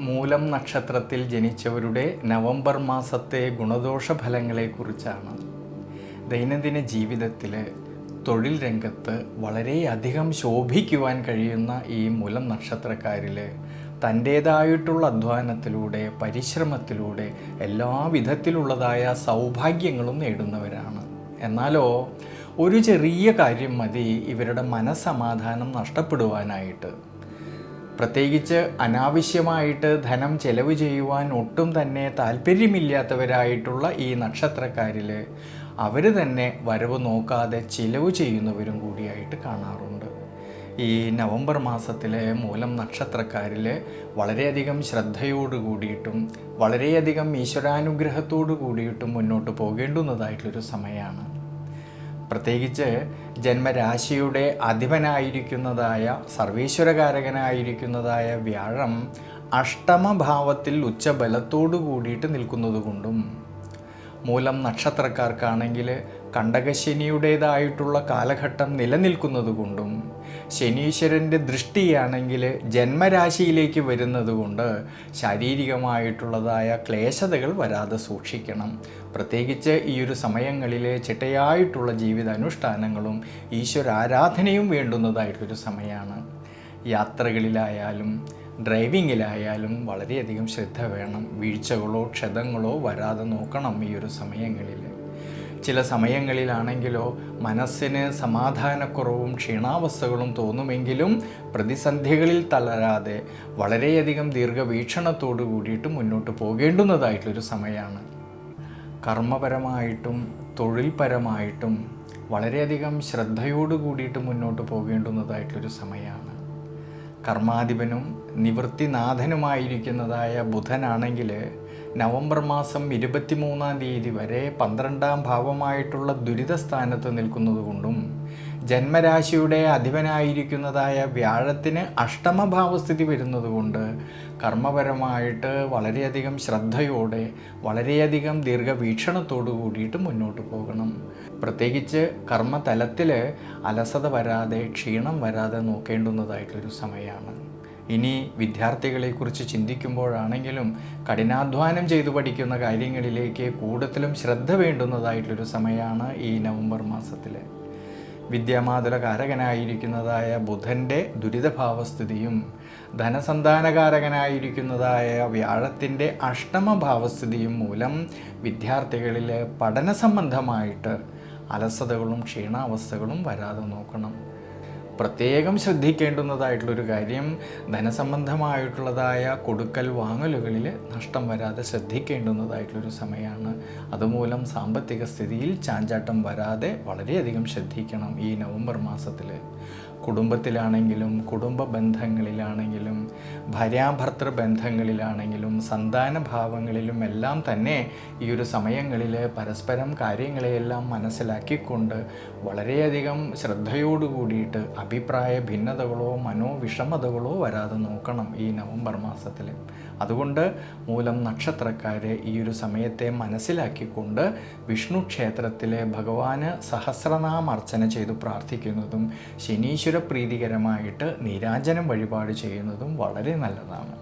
മൂലം നക്ഷത്രത്തിൽ ജനിച്ചവരുടെ നവംബർ മാസത്തെ ഗുണദോഷ ഫലങ്ങളെക്കുറിച്ചാണ് ദൈനംദിന ജീവിതത്തിൽ തൊഴിൽ രംഗത്ത് വളരെയധികം ശോഭിക്കുവാൻ കഴിയുന്ന ഈ മൂലം നക്ഷത്രക്കാരിൽ തന്റേതായിട്ടുള്ള അധ്വാനത്തിലൂടെ പരിശ്രമത്തിലൂടെ എല്ലാ വിധത്തിലുള്ളതായ സൗഭാഗ്യങ്ങളും നേടുന്നവരാണ്. എന്നാലോ ഒരു ചെറിയ കാര്യം മതി ഇവരുടെ മനസ്സമാധാനം നഷ്ടപ്പെടുവാനായിട്ട്. പ്രത്യേകിച്ച് അനാവശ്യമായിട്ട് ധനം ചെലവ് ചെയ്യുവാൻ ഒട്ടും തന്നെ താല്പര്യമില്ലാത്തവരായിട്ടുള്ള ഈ നക്ഷത്രക്കാരിൽ അവർ തന്നെ വരവ് നോക്കാതെ ചിലവ് ചെയ്യുന്നവരും കൂടിയായിട്ട് കാണാറുണ്ട്. ഈ നവംബർ മാസത്തിലെ മൂലം നക്ഷത്രക്കാരിൽ വളരെയധികം ശ്രദ്ധയോട് കൂടിയിട്ടും വളരെയധികം ഈശ്വരാനുഗ്രഹത്തോടു കൂടിയിട്ടും മുന്നോട്ട് പോകേണ്ടുന്നതായിട്ടുള്ളൊരു സമയമാണ് പ്രത്യേകിച്ച് ജന്മരാശിയുടെ അധിപനായിരിക്കുന്നതായ സർവീശ്വരകാരകനായിരിക്കുന്നതായ വ്യാഴം അഷ്ടമഭാവത്തിൽ ഉച്ചബലത്തോടു കൂടിയിട്ട് നിൽക്കുന്നത് കൊണ്ടും മൂലം നക്ഷത്രക്കാർക്കാണെങ്കിൽ കണ്ടകശനിയുടേതായിട്ടുള്ള കാലഘട്ടം നിലനിൽക്കുന്നത് കൊണ്ടും ശനീശ്വരന്റെ ദൃഷ്ടിയാണെങ്കിൽ ജന്മരാശിയിലേക്ക് വരുന്നത് കൊണ്ട് ശാരീരികമായിട്ടുള്ളതായ ക്ലേശതകൾ വരാതെ സൂക്ഷിക്കണം. പ്രത്യേകിച്ച് ഈ ഒരു സമയങ്ങളിൽ ചിട്ടയായിട്ടുള്ള ജീവിതാനുഷ്ഠാനങ്ങളും ഈശ്വരാരാധനയും വേണ്ടുന്നതായിട്ടൊരു സമയമാണ്. യാത്രകളിലായാലും ഡ്രൈവിങ്ങിലായാലും വളരെയധികം ശ്രദ്ധ വേണം. വീഴ്ചകളോ ക്ഷതങ്ങളോ വരാതെ നോക്കണം ഈ ഒരു സമയങ്ങളിൽ. ചില സമയങ്ങളിലാണെങ്കിലോ മനസ്സിന് സമാധാനക്കുറവും ക്ഷീണാവസ്ഥകളും തോന്നുമെങ്കിലും പ്രതിസന്ധികളിൽ തളരാതെ വളരെയധികം ദീർഘവീക്ഷണത്തോടു കൂടിയിട്ട് മുന്നോട്ട് പോകേണ്ടുന്നതായിട്ടുള്ളൊരു സമയമാണ് കർമ്മപരമായിട്ടും തൊഴിൽപരമായിട്ടും വളരെയധികം ശ്രദ്ധയോട് കൂടിയിട്ട് മുന്നോട്ട് പോകേണ്ടുന്നതായിട്ടുള്ളൊരു സമയമാണ് കർമാധിപനും നിവൃത്തിനാഥനുമായിരിക്കുന്നതായ ബുധനാണെങ്കിൽ നവംബർ മാസം ഇരുപത്തിമൂന്നാം തീയതി വരെ പന്ത്രണ്ടാം ഭാവമായിട്ടുള്ള ദുരിത നിൽക്കുന്നതുകൊണ്ടും നിൽക്കുന്നത് ജന്മരാശിയുടെ അധിപനായിരിക്കുന്നതായ വ്യാഴത്തിന് അഷ്ടമഭാവസ്ഥിതി വരുന്നതുകൊണ്ട് കർമ്മപരമായിട്ട് വളരെയധികം ശ്രദ്ധയോടെ വളരെയധികം ദീർഘവീക്ഷണത്തോടു കൂടിയിട്ട് മുന്നോട്ട് പോകണം. പ്രത്യേകിച്ച് കർമ്മതലത്തിൽ അലസത വരാതെ ക്ഷീണം വരാതെ നോക്കേണ്ടുന്നതായിട്ടൊരു സമയമാണ്. ഇനി വിദ്യാർത്ഥികളെക്കുറിച്ച് ചിന്തിക്കുമ്പോഴാണെങ്കിലും കഠിനാധ്വാനം ചെയ്തു പഠിക്കുന്ന കാര്യങ്ങളിലേക്ക് കൂടുതലും ശ്രദ്ധ വേണ്ടുന്നതായിട്ടൊരു സമയമാണ് ഈ നവംബർ മാസത്തിൽ വിദ്യാമാതുലകാരകനായിരിക്കുന്നതായ ബുധന്റെ ദുരിതഭാവസ്ഥിതിയും ധനസന്താനകാരകനായിരിക്കുന്നതായ വ്യാഴത്തിന്റെ അഷ്ടമഭാവസ്ഥിതിയും മൂലം വിദ്യാർത്ഥികളിൽ പഠന സംബന്ധമായിട്ട് അലസതകളും ക്ഷീണാവസ്ഥകളും വരാതെ നോക്കണം. പ്രത്യേകം ശ്രദ്ധിക്കേണ്ടുന്നതായിട്ടുള്ളൊരു കാര്യം ധനസംബന്ധമായിട്ടുള്ളതായ കൊടുക്കൽ വാങ്ങലുകളിൽ നഷ്ടം വരാതെ ശ്രദ്ധിക്കേണ്ടുന്നതായിട്ടുള്ളൊരു സമയമാണ്. അതുമൂലം സാമ്പത്തിക സ്ഥിതിയിൽ ചാഞ്ചാട്ടം വരാതെ വളരെയധികം ശ്രദ്ധിക്കണം ഈ നവംബർ മാസത്തിൽ കുടുംബത്തിലാണെങ്കിലും കുടുംബ ബന്ധങ്ങളിലാണെങ്കിലും ഭാര്യാഭർത്തൃ ബന്ധങ്ങളിലാണെങ്കിലും സന്താന ഭാവങ്ങളിലും എല്ലാം തന്നെ ഈ ഒരു സമയങ്ങളിൽ പരസ്പരം കാര്യങ്ങളെയെല്ലാം മനസ്സിലാക്കിക്കൊണ്ട് വളരെയധികം ശ്രദ്ധയോടു കൂടിയിട്ട് അഭിപ്രായ ഭിന്നതകളോ മനോവിഷമതകളോ വരാതെ നോക്കണം ഈ നവംബർ മാസത്തിൽ അതുകൊണ്ട് മൂലം നക്ഷത്രക്കാരെ ഈ ഒരു സമയത്തെ മനസ്സിലാക്കിക്കൊണ്ട് വിഷ്ണു ക്ഷേത്രത്തിലെ ഭഗവാന് സഹസ്രനാമർച്ചന ചെയ്തു പ്രാർത്ഥിക്കുന്നതും ശനീശ്വര പ്രീതികരമായിട്ട് നീരാഞ്ജനം വഴിപാട് ചെയ്യുന്നതും വളരെ നല്ലതാണ്.